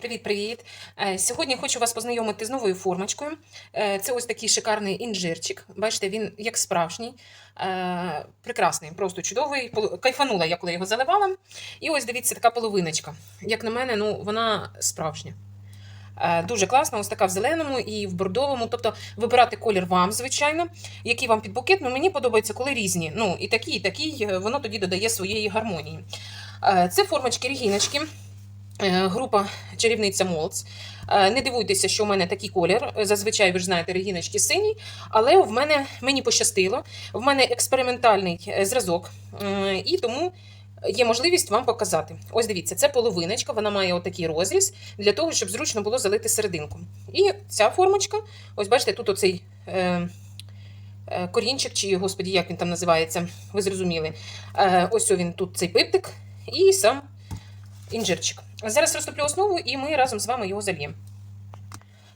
Привіт-привіт! Е, Сьогодні хочу вас познайомити з новою формочкою. Е, Це ось такий шикарний інжирчик. Бачите, він як справжній, е, прекрасний, просто чудовий. Кайфанула я, коли його заливала. І ось дивіться, така половиночка. Як на мене, ну вона справжня. Дуже класна, ось така в зеленому і в бордовому. Тобто вибирати колір вам, звичайно, який вам під букет. Ну, мені подобається, коли різні. Ну, і такі, і такі, е, воно тоді додає своєї гармонії. Це формочки регіночки. Е, Група чарівниця Молц. Е, Не дивуйтеся, що в мене такий колір. Зазвичай ви ж знаєте, регіночки синій, але в мене мені пощастило. В мене експериментальний е, зразок, е, і тому є можливість вам показати. Ось дивіться, це половиночка, вона має отакий розріз для того, щоб зручно було залити серединку. І ця формочка, ось бачите, тут оцей. Е, е, Корінчик, чи, господі, як він там називається, ви зрозуміли. Е, Ось він тут цей пиптик і сам інжирчик. Зараз розтоплю основу і ми разом з вами його зальємо.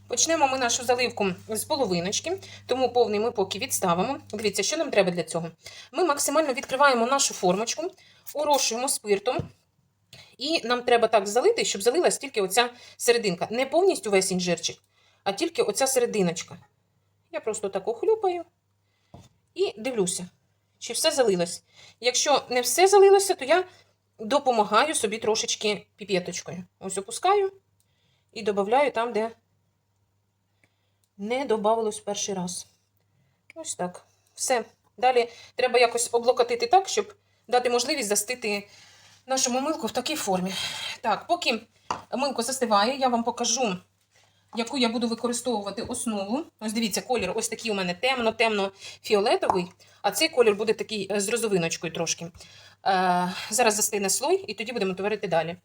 Почнемо ми нашу заливку з половиночки, тому повний ми поки відставимо. Дивіться, що нам треба для цього. Ми максимально відкриваємо нашу формочку, орошуємо спиртом. І нам треба так залити, щоб залилась тільки оця серединка. Не повністю весь інжирчик, а тільки оця серединочка. Я просто так охлюпаю і дивлюся, чи все залилось. Якщо не все залилося, то я допомагаю собі трошечки піпеточкою. Ось опускаю і додаю там, де не додавалось перший раз. Ось так. Все. Далі треба якось облокотити так, щоб дати можливість застити нашому милку в такій формі. Так, поки милко застиває, я вам покажу, яку я буду використовувати основу. Ось дивіться, колір ось такий у мене темно-темно-фіолетовий, а цей колір буде такий е, з розовиночкою трошки. Е, зараз застине слой, і тоді будемо творити далі.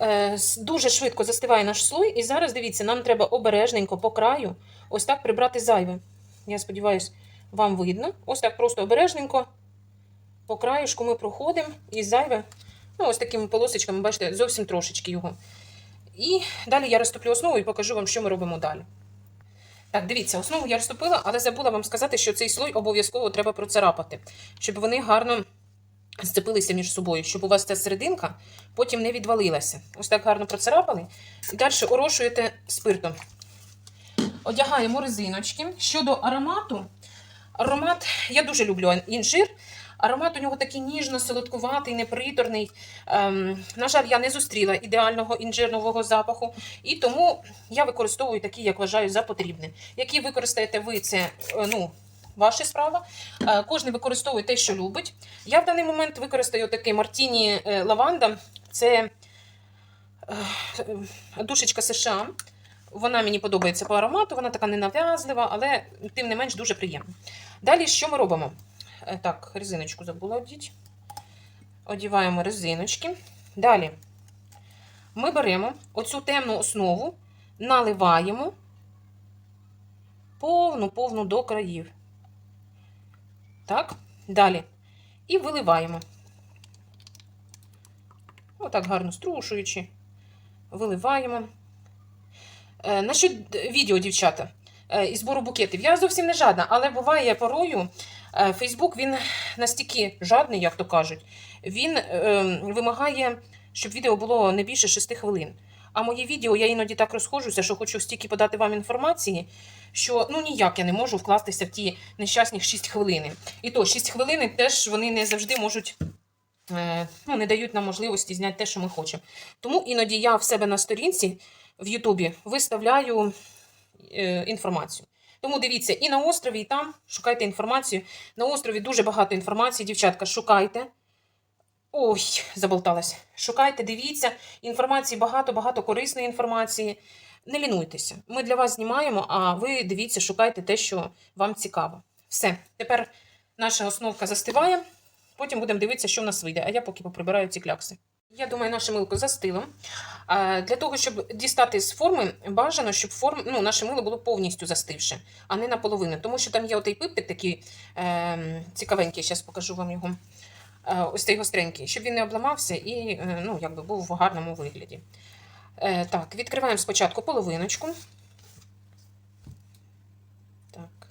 Е, дуже швидко застиває наш слой, і зараз дивіться, нам треба обережненько по краю ось так прибрати зайве. Я сподіваюся, вам видно. Ось так просто обережненько по краюшку ми проходимо і зайве, ну, ось такими полосочками, бачите, зовсім трошечки його. І далі я розтоплю основу і покажу вам, що ми робимо далі. Так, дивіться, основу я розтопила, але забула вам сказати, що цей слой обов'язково треба процарапати, щоб вони гарно зцепилися між собою, щоб у вас ця серединка потім не відвалилася. Ось так гарно процарапали. І далі орошуєте спиртом. Одягаємо резиночки. Щодо аромату, аромат, я дуже люблю інжир. Аромат у нього такий ніжно-солодкуватий, неприторний. Ем, на жаль, я не зустріла ідеального інжирнового запаху, і тому я використовую такий, як вважаю, за потрібне. Який використаєте ви, це е, ну, ваша справа. Е, Кожен використовує те, що любить. Я в даний момент використаю такий Мартіні е, Лаванда. Це е, душечка США. Вона мені подобається по аромату, вона така ненав'язлива, але тим не менш дуже приємна. Далі, що ми робимо? Е, Так, резиночку забула одіти. Одіваємо резиночки. Далі ми беремо оцю темну основу, наливаємо повну-повну до країв. Так, далі. І виливаємо. Отак гарно струшуючи. Виливаємо. Е, Насчет відео, дівчата, е, і збору букетів. Я зовсім не жадна, але буває порою. Е, Фейсбук він настільки жадний, як то кажуть, він е, вимагає, щоб відео було не більше 6 хвилин. А мої відео я іноді так розходжуся, що хочу стільки подати вам інформації, що ну ніяк я не можу вкластися в ті нещасні 6 хвилин. І то 6 хвилин теж вони не завжди можуть. е, Ну, не дають нам можливості зняти те, що ми хочемо. Тому іноді я в себе на сторінці в Ютубі виставляю е, інформацію. Тому дивіться, і на острові, і там шукайте інформацію. На острові дуже багато інформації, дівчатка, шукайте. Ой, заболталась. Шукайте, дивіться, інформації багато, багато корисної інформації. Не лінуйтеся. Ми для вас знімаємо, а ви дивіться, шукайте те, що вам цікаво. Все, тепер наша основка застиває. Потім будемо дивитися, що в нас вийде. А я поки поприбираю ці клякси. Я думаю, наше милко застило. Для того, щоб дістати з форми, бажано, щоб форм, ну, наше мило було повністю застивше, а не наполовину. Тому що там є отей пиптик такий е, цікавенький, зараз покажу вам його. Е, ось цей гостренький, щоб він не обламався і е, ну, якби був в гарному вигляді. Е, так, відкриваємо спочатку половиночку. Так,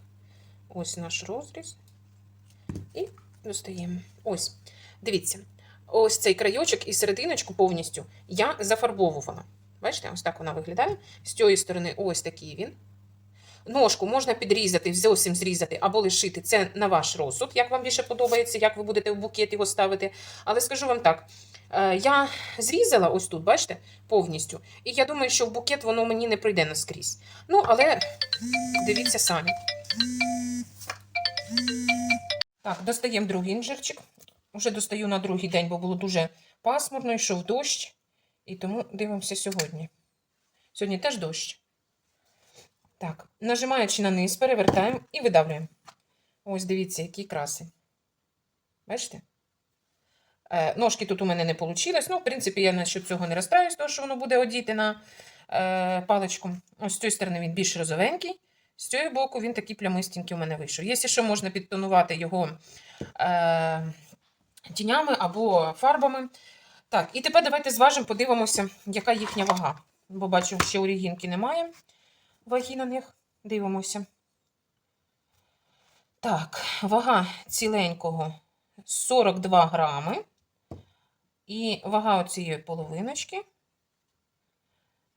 ось наш розріз. І достаємо. Ось. Дивіться, ось цей крайочок і серединочку повністю я зафарбовувала. Бачите, ось так вона виглядає. З цієї сторони ось такий він. Ножку можна підрізати, зовсім зрізати або лишити. Це на ваш розсуд, як вам більше подобається, як ви будете в букет його ставити. Але скажу вам так: е, я зрізала ось тут, бачите, повністю. І я думаю, що в букет воно мені не прийде наскрізь. Ну, але дивіться самі. Так, достаємо другий інжирчик. Уже достаю на другий день, бо було дуже пасмурно, йшов дощ. І тому дивимося сьогодні. Сьогодні теж дощ. Так, нажимаючи на низ, перевертаємо і видавлюємо. Ось дивіться, які краси. Бачите? Е, ножки тут у мене не вийшло. Ну, в принципі, я насчет цього не розстраюсь, тому що воно буде одіти на е, паличку. Ось з цієї сторони він більш розовенький. З цього боку він такий плямистенький у мене вийшов. Якщо що, можна підтонувати його е, тінями або фарбами. Так, і тепер давайте зважимо, подивимося, яка їхня вага. Бо бачу, ще орігінки немає ваги на них. Дивимося. Так, вага ціленького 42 грами. І вага оцієї половиночки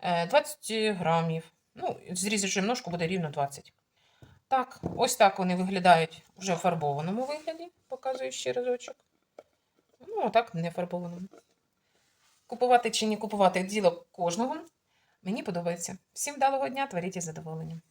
е, 20 грамів. Ну, зрізавши ножку, буде рівно 20. Так, ось так вони виглядають вже в фарбованому вигляді. Показую ще разочок. Ну, так, не фарбованому. Купувати чи не купувати діло кожного. Мені подобається. Всім вдалого дня, творіть із задоволенням.